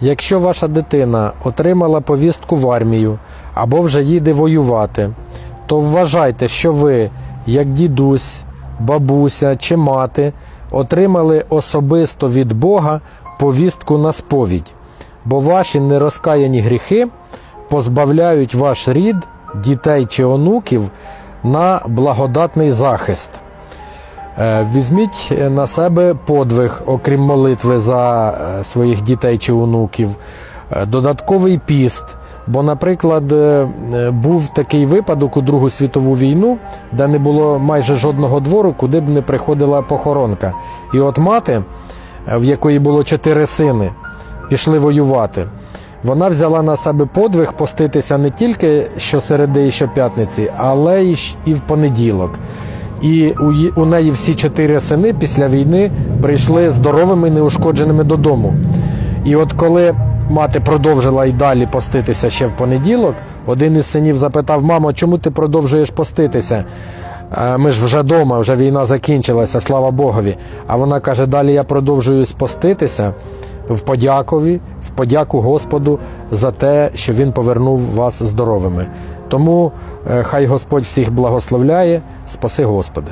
Якщо ваша дитина отримала повістку в армію або вже їде воювати, то вважайте, що ви, як дідусь, бабуся чи мати, отримали особисто від Бога повістку на сповідь, бо ваші нерозкаяні гріхи позбавляють ваш рід, дітей чи онуків на благодатний захист. Е, Візьміть на себе подвиг, окрім молитви за е, своїх дітей чи онуків, Е, додатковий піст. Бо, наприклад, був такий випадок у Другу світову війну, де не було майже жодного двору, куди б не приходила похоронка. І от мати, в якої було чотири сини, пішли воювати. Вона взяла на себе подвиг поститися не тільки щосереди і щоп'ятниці, але й в понеділок. І у, неї всі чотири сини після війни прийшли здоровими і неушкодженими додому. І от коли мати продовжила й далі поститися ще в понеділок, один із синів запитав: мамо, чому ти продовжуєш поститися? «Е, Ми ж вже вдома, вже війна закінчилася, слава Богові. А вона каже: далі я продовжую поститися в подякові, в подяку Господу за те, що Він повернув вас здоровими. Тому е, хай Господь всіх благословляє, спаси Господи.